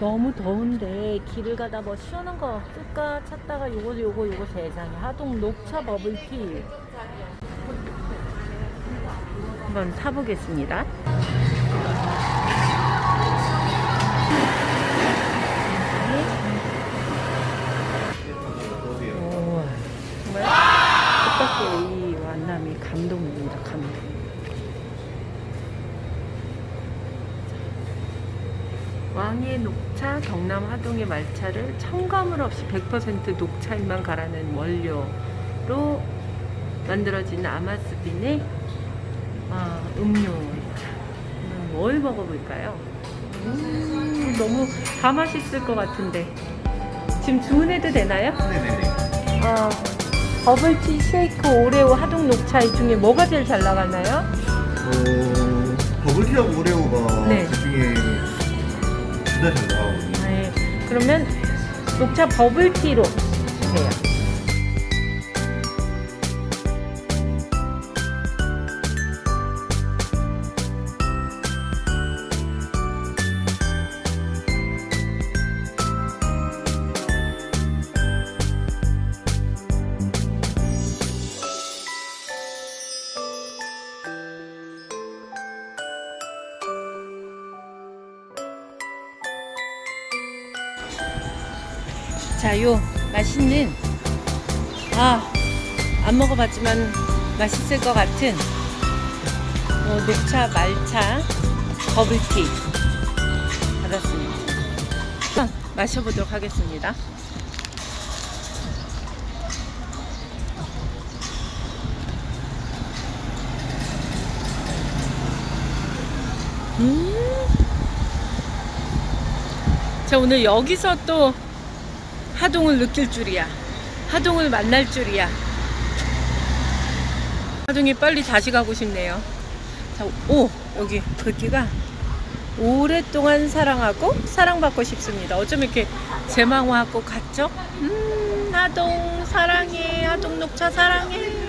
너무 더운데 길을 가다 뭐 시원한 거 쓸까 찾다가 요거 요거 요거 세상에 하동 녹차 버블티 한번 타보겠습니다. 왕의 녹차 경남 하동의 말차를 첨가물 없이 100% 녹차잎만 갈아낸 원료로 만들어진 아마스빈의 아, 음료입니다. 음, 뭘 먹어볼까요? 음, 너무 다 맛있을 것 같은데 지금 주문해도 되나요? 네네네. 아, 버블티 쉐이크 오레오 하동 녹차 이 중에 뭐가 제일 잘 나가나요? 어, 버블티하고 오레오가 네. 그 중에 둘다잘 나가거든요. 네, 그러면 녹차 버블티로 자, 요 맛있는 아, 안 먹어봤지만 맛있을 것 같은 어, 녹차 말차 버블티 받았습니다. 한번 마셔보도록 하겠습니다. 음. 자, 오늘 여기서 또 하동을 느낄 줄이야. 하동을 만날 줄이야. 하동이 빨리 다시 가고 싶네요. 자, 오, 여기 글귀가 오랫동안 사랑하고 사랑받고 싶습니다. 어쩜 이렇게 제망화하고 같죠? 음, 하동 사랑해. 하동 녹차 사랑해.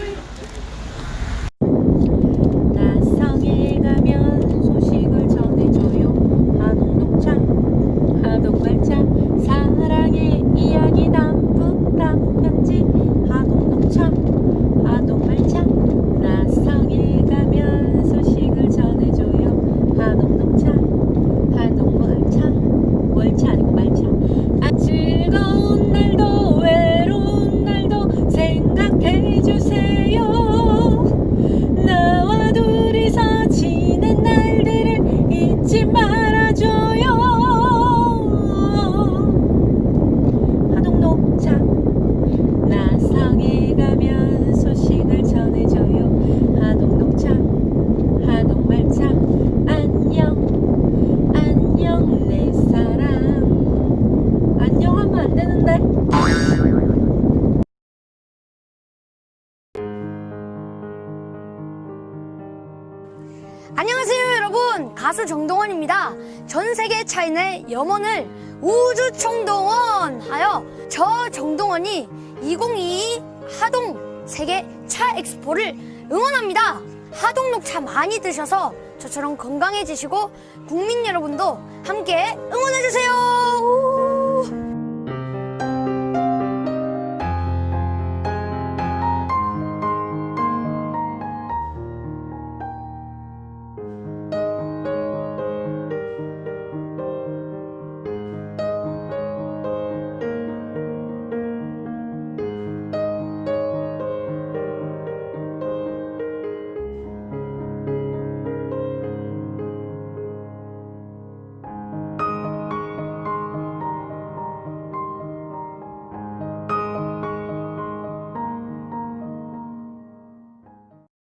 되는데. 안녕하세요 여러분. 가수 정동원입니다. 전 세계 차인의 염원을 우주 총동원 하여 저 정동원이 2022 하동 세계 차 엑스포를 응원합니다. 하동 녹차 많이 드셔서 저처럼 건강해지시고 국민 여러분도 함께 응원해주세요